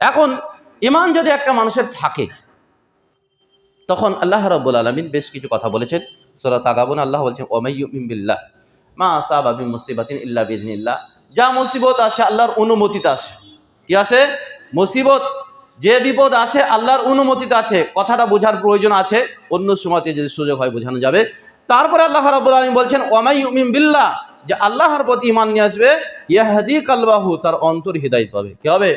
এখন ইমান যদি একটা মানুষের থাকে, তখন আল্লাহ রাব্বুল আলামিন বেশ কিছু কথা বলেছেন। সূরা তাগাবুন, আল্লাহ বলছেন ওমাইয়ুমিন বিল্লাহ, মা আসাবা বিন মুসিবাতিন ইল্লা বিইذنিল্লাহ যা মুসিবত আসে, আল্লাহর অনুমতিতে আসে। কি আসে? মুসিবত, যে বিপদ আসে, আল্লাহর অনুমতিতে আছে কথাটা বোঝার প্রয়োজন আছে। অন্য সময়তে যদি সুযোগ হয়, বোঝানো যাবে। তারপরে আল্লাহ রাব্বুল আলামিন বলছেন ওমাইয়ুমিন বিল্লাহ, যে আল্লাহর প্রতি ইমান নিয়ে আসবে। ইয়াহদি কালবাহু তার অন্তর হৃদায়ত পাবে। কি হবে?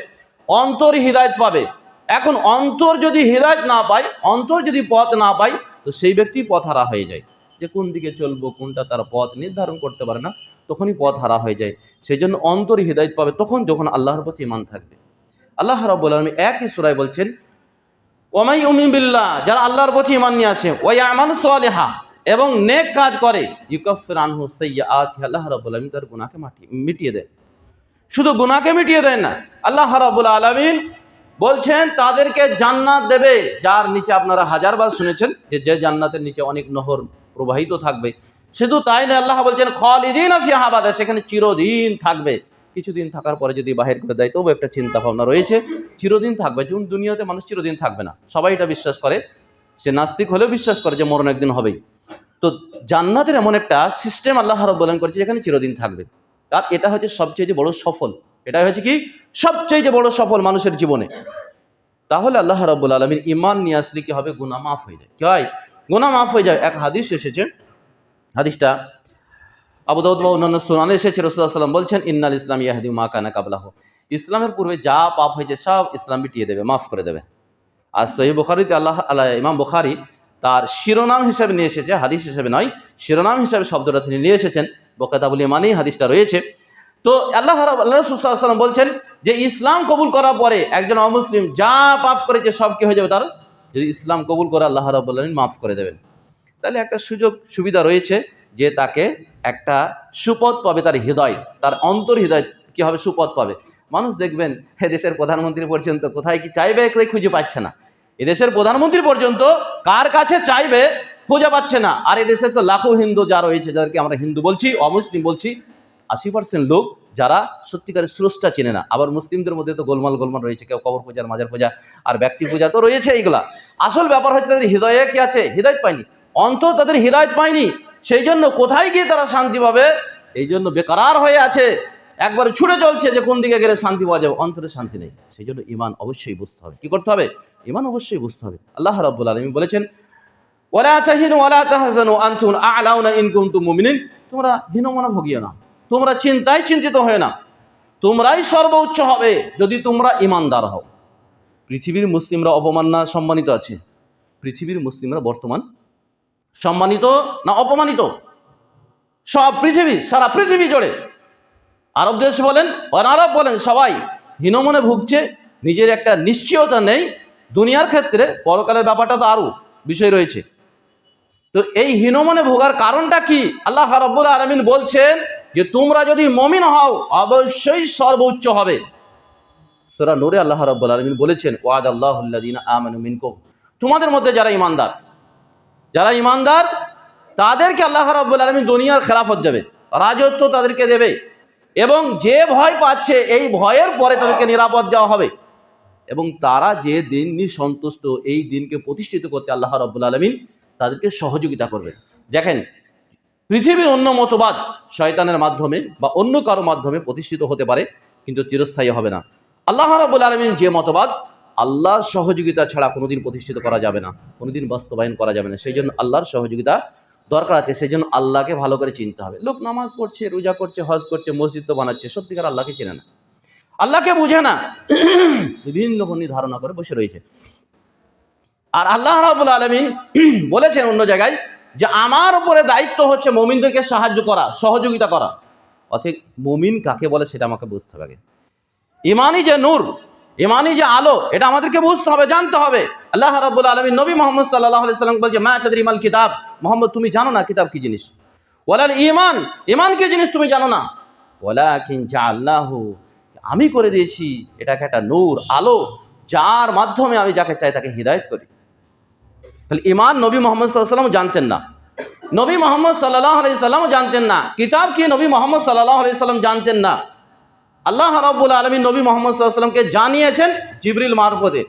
অন্তর হৃদায়ত পাবে। এখন অন্তর যদি হৃদায়ত না পায়, অন্তর যদি পথ না পায়, তো সেই ব্যক্তি পথ হারা হয়ে যায়। যে কোন দিকে চলবো, কোনটা তার পথ নির্ধারণ করতে পারে না, তখনই পথ হারা হয়ে যায়। সেই জন্য অন্তর হৃদায়ত পাবে তখন যখন আল্লাহর প্রতি ইমান থাকবে। আল্লাহ রাব্বুল আলামিন একই সূরায় বলছেন ওমাই উমি বিল্লাহ যারা আল্লাহর প্রতি ইমান নিয়ে আসে ওই আমান সালেহা এবং নেক কাজ করে ইউকাফির আনহু সাইয়্যাআতি আল্লাহ রাব্বুল আলামিন তার গুনাহকে মাটি, মিটিয়ে দেয়। শুধু গুনাহকে মিটিয়ে দেয় না, আল্লাহ রাব্বুল আলামিন বলছেন, তাদেরকে জান্নাত দেবে। যার নিচে আপনারা হাজারবার শুনেছেন যে যে জান্নাতের নিচে অনেক নহর প্রবাহিত থাকবে। শুধু তাই না আল্লাহ বলছেন, খালিদিন ফিহা আবাদা সেখানে চিরদিন থাকবে। কিছুদিন থাকার পরে যদি বাহির করে দেয়, তবু একটা চিন্তা ভাবনা রয়েছে, চিরদিন থাকবে। যেমন দুনিয়াতে মানুষ চিরদিন থাকবে না। সবাই এটা বিশ্বাস করে। সে নাস্তিক হলেও বিশ্বাস করে যে, মরণ একদিন হবেই। তো জান্নাতের এমন একটা সিস্টেম আল্লাহ রব্বুল করেছে যেখানে চিরদিন থাকবে। আর এটা হচ্ছে সবচেয়ে বড় সফল। এটা হচ্ছে কি? সবচেয়ে বড় সফল মানুষের জীবনে। তাহলে আল্লাহ রাব্বুল আলমীর ইমান নিয়ে আসলে কি হবে? গুনাহ মাফ হয়ে যায়। কি হয়? গুনাহ মাফ হয়ে যায়। এক হাদিস এসেছে। হাদিসটা আবু দাউদ বা অন্যান্য সুনানে এসেছে। রসুল্লাহ সাল্লাম বলছেন, ইন্নাল ইসলাম ইয়াহাদি মা কানা কাবলাহ। ইসলামের পূর্বে যা পাপ হয়েছে সব ইসলাম মিটিয়ে দেবে, মাফ করে দেবে। আর সহি বুখারিতে আল্লাহ আল্লাহ, ইমাম বুখারি তার শিরোনাম হিসাবে নিয়ে এসেছে, হাদিস হিসাবে নয়, শিরোনাম হিসাবে শব্দটা তিনি নিয়ে এসেছেন বকাতাবুল ইমানেই হাদিসটা রয়েছে। তো আল্লাহ আল্লাহ রসুল্লাহাম বলছেন যে ইসলাম কবুল করার পরে একজন অমুসলিম যা পাপ করেছে সব কি হয়ে যাবে তার? যদি ইসলাম কবুল করে আল্লাহ রাবুল্লাহ মাফ করে দেবেন। তাহলে একটা সুযোগ সুবিধা রয়েছে যে তাকে একটা সুপথ পাবে তার হৃদয়, তার অন্তর হৃদয় কি হবে সুপথ পাবে। মানুষ দেখবেন, হে দেশের প্রধানমন্ত্রী পর্যন্ত কোথায় কি চাইবে খুঁজে পাচ্ছে না। এদেশের প্রধানমন্ত্রী পর্যন্ত কার কাছে চাইবে খুঁজে পাচ্ছে না। আর এদেশে তো লাখো হিন্দু যা রয়েছে, যাদেরকে আমরা হিন্দু বলছি, অমুসলিম বলছি, আশি পার্সেন্ট লোক যারা সত্যিকারের স্রষ্টা চেনে না। আবার মুসলিমদের মধ্যে তো গোলমাল গোলমাল রয়েছে, কেউ কবর পূজার, মাজার পূজা আর ব্যক্তি পূজা তো রয়েছে এইগুলা। আসল ব্যাপার হচ্ছে তাদের হৃদয়ে কি আছে? হৃদায়ত পায়নি। অন্তর তাদের হৃদায়ত পায়নি। সেই জন্য কোথায় গিয়ে তারা শান্তি পাবে? এই জন্য বেকার হয়ে আছে একবারে ছুটে চলছে যে কোন দিকে গেলে শান্তি পাওয়া যাবে, অন্তরে শান্তি নেই। সেই জন্য ইমান অবশ্যই বুঝতে হবে। কি করতে হবে? ইমান অবশ্যই বুঝতে হবে। আল্লাহ রাব্বুল আলামিন বলেছেন, ওয়ালা তাহিনু ওয়ালা তাহজানু আনতুম আ'লাউনা ইন কুনতুম মুমিনিন। তোমরা হীনমনা ভুগিও না। তোমরা চিন্তায় চিন্তিত হয় না। তোমরাই সর্বোচ্চ হবে যদি তোমরা ইমানদার হও। পৃথিবীর মুসলিমরা অপমাননা সম্মানিত আছে? পৃথিবীর মুসলিমরা বর্তমান সম্মানিত না অপমানিত? সব পৃথিবী, সারা পৃথিবী জুড়ে। আরব দেশ বলেন অনারব বলেন, সবাই হীনমনে ভুগছে, নিজের একটা নিশ্চয়তা নেই, দুনিয়ার ক্ষেত্রে পরকালের ব্যাপারটা তো আরও বিষয় রয়েছে। তো এই হীনমনে ভোগার কারণটা কি? আল্লাহ রাব্বুল আলামিন বলছেন যে, তোমরা যদি মমিন হও, অবশ্যই সর্বোচ্চ হবে। সূরা নূরে আল্লাহ রাব্বুল আলামিন বলেছেন ওয়াদ আল্লাহুল্লাযিনা আমানু মিনকুম। তোমাদের মধ্যে যারা ইমানদার যারা ইমানদার তাদেরকে আল্লাহ রাব্বুল আলমিন দুনিয়ার খেলাফত দেবে, রাজত্ব তাদেরকে দেবে। এবং যে ভয় পাচ্ছে, এই ভয়ের পরে তাদেরকে নিরাপদ দেওয়া হবে। এবং তারা যে দিন নিয়ে সন্তুষ্ট, এই দিনকে প্রতিষ্ঠিত করতে আল্লাহ রাব্বুল আলমিন তাদেরকে সহযোগিতা করবে দেখেন, পৃথিবীর অন্য মতবাদ শয়তানের মাধ্যমে বা অন্য কারও মাধ্যমে প্রতিষ্ঠিত হতে পারে, কিন্তু চিরস্থায়ী হবে না। আল্লাহ রাব্বুল আলামিন যে মতবাদ, আল্লাহর সহযোগিতা ছাড়া কোনোদিন প্রতিষ্ঠিত করা যাবে না, কোনোদিন বাস্তবায়ন করা যাবে না। সেই জন্য আল্লাহর সহযোগিতা দরকার আছে সেই জন্য আল্লাহকে ভালো করে চিনতে হবে। লোক নামাজ পড়ছে, রোজা করছে, হজ করছে, মসজিদ তো বানাচ্ছে, সত্যিকার আল্লাহকে চেনে না। আল্লাহকে বুঝে না। বিভিন্ন বন্যী ধারণা করে বসে রয়েছে। আর আল্লাহ রাবুল আলমিন বলেছেন অন্য জায়গায় যে, আমার উপরে দায়িত্ব হচ্ছে মমিনদেরকে সাহায্য করা, সহযোগিতা করা। অর্থাৎ মমিন কাকে বলে সেটা আমাকে বুঝতে হবে আগে। ইমানি যে নূর ইমানি যে আলো, এটা আমাদেরকে বুঝতে হবে, জানতে হবে। আল্লাহ রাবুল আলমিন নবী মোহাম্মদ সাল্লাহ সাল্লাম বলছে মা তাদের ইমাল কিতাব। মোহাম্মদ, তুমি জানো না কিতাব কি জিনিস? ওয়ালাল ইমান ইমান কি জিনিস তুমি জানো না? ওলা কিনচা আল্লাহ আমি করে দিয়েছি, এটাকে একটা নূর, আলো, যার মাধ্যমে আমি যাকে চাই তাকে হৃদায়ত করি। তাহলে ইমান নবী মোহাম্মদ সাল্লাম জানতেন না। নবী মোহাম্মদ সাল্লাহ আলি সাল্লামও জানতেন না। কিতাব কি নবী মোহাম্মদ সাল্লাহ আলি সাল্লাম জানতেন না? আল্লাহ রব্বুল আলমী নবী মোহাম্মদ সাল্লামকে জানিয়েছেন জিবরিল মারফতে।